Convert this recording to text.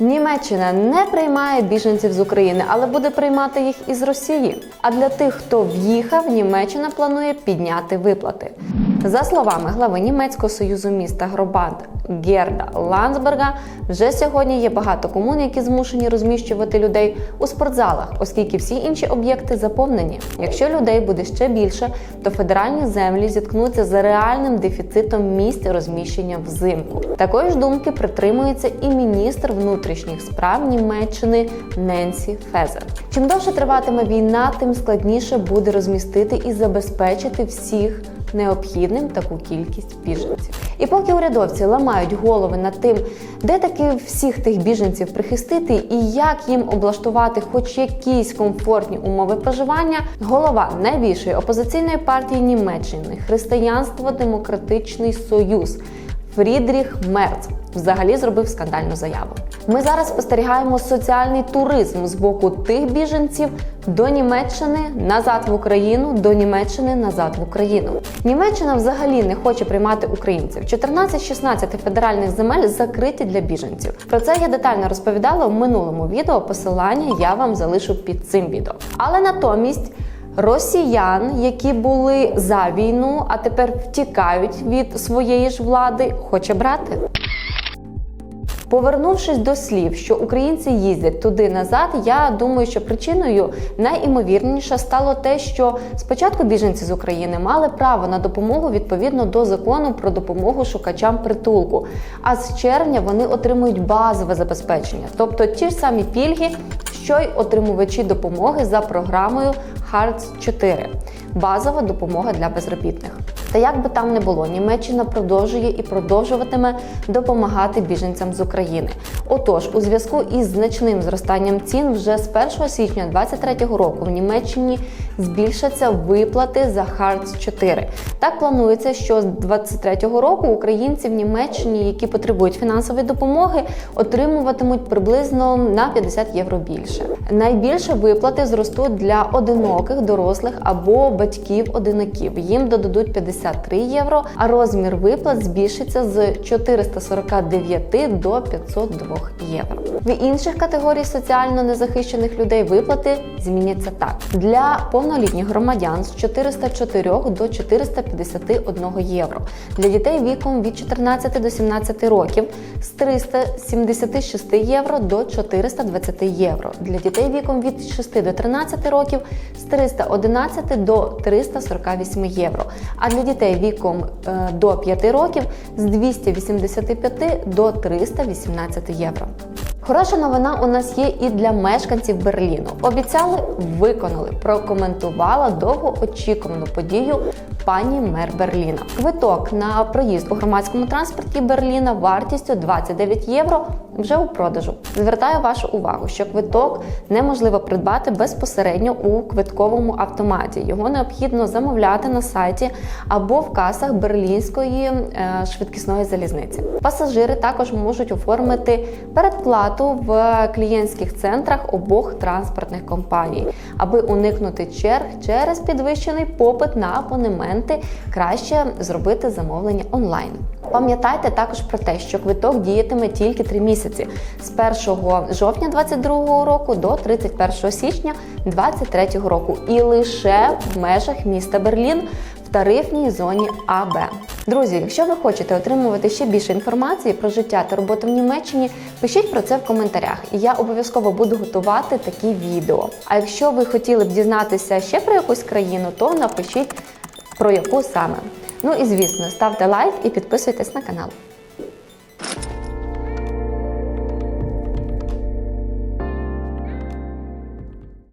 Німеччина не приймає біженців з України, але буде приймати їх із Росії. А для тих, хто в'їхав, Німеччина планує підняти виплати. За словами глави німецького союзу міста Гробанд Герда Ландсберга, вже сьогодні є багато комун, які змушені розміщувати людей у спортзалах, оскільки всі інші об'єкти заповнені. Якщо людей буде ще більше, то федеральні землі зіткнуться з реальним дефіцитом місць розміщення взимку. Такої ж думки притримується і міністр внутрішніх справ Німеччини Ненсі Фезер. Чим довше триватиме війна, тим складніше буде розмістити і забезпечити всіх необхідним таку кількість біженців. І поки урядовці ламають голови над тим, де таки всіх тих біженців прихистити і як їм облаштувати хоч якісь комфортні умови проживання, голова найбільшої опозиційної партії Німеччини Християнство-Демократичний Союз Фрідріх Мерц взагалі зробив скандальну заяву. Ми зараз спостерігаємо соціальний туризм з боку тих біженців до Німеччини назад в Україну, до Німеччини назад в Україну. Німеччина взагалі не хоче приймати українців. 14-16 федеральних земель закриті для біженців. Про це я детально розповідала в минулому відео. Посилання я вам залишу під цим відео. Але натомість. Росіян, які були за війну, а тепер втікають від своєї ж влади, хоче брати. Повернувшись до слів, що українці їздять туди назад, я думаю, що причиною найімовірніше стало те, що спочатку біженці з України мали право на допомогу відповідно до закону про допомогу шукачам притулку. А з червня вони отримують базове забезпечення, тобто ті ж самі пільги, що й отримувачі допомоги за програмою HARTS 4 базова допомога для безробітних. Та як би там не було, Німеччина продовжує і продовжуватиме допомагати біженцям з України. Отож, у зв'язку із значним зростанням цін, вже з 1 січня 2023 року в Німеччині збільшаться виплати за HARTS 4. Так планується, що з 2023 року українці в Німеччині, які потребують фінансової допомоги, отримуватимуть приблизно на 50 євро більше. Найбільше виплати зростуть для одиноких дорослих або батьків-одинаків. Їм додадуть 53 євро, а розмір виплат збільшиться з 449 до 502 євро. В інших категорій соціально незахищених людей виплати зміняться так: для повнолітніх громадян з 404 до 451 євро, для дітей віком від 14 до 17 років з 376 євро до 420 євро, для дітей віком від 6 до 13 років з 311 до 348 євро, а для дітей віком е, до 5 років з 285 до 318 євро. Хороша новина у нас є і для мешканців Берліну. Обіцяли, виконали, прокоментувала довгоочікувану подію пані мер Берліна. Квиток на проїзд у громадському транспорті Берліна вартістю 29 євро вже у продажу. Звертаю вашу увагу, що квиток неможливо придбати безпосередньо у квитковому автоматі. Його необхідно замовляти на сайті або в касах берлінської е, швидкісної залізниці. Пасажири також можуть оформити передплату в клієнтських центрах обох транспортних компаній, аби уникнути черг через підвищений попит на абонементи, краще зробити замовлення онлайн. Пам'ятайте також про те, що квиток діятиме тільки 3 місяці з 1 жовтня 2022 року до 31 січня 2023 року, і лише в межах міста Берлін тарифній зоні АБ. Друзі, якщо ви хочете отримувати ще більше інформації про життя та роботу в Німеччині, пишіть про це в коментарях, і я обов'язково буду готувати такі відео. А якщо ви хотіли б дізнатися ще про якусь країну, то напишіть про яку саме. Ну і звісно, ставте лайк і підписуйтесь на канал.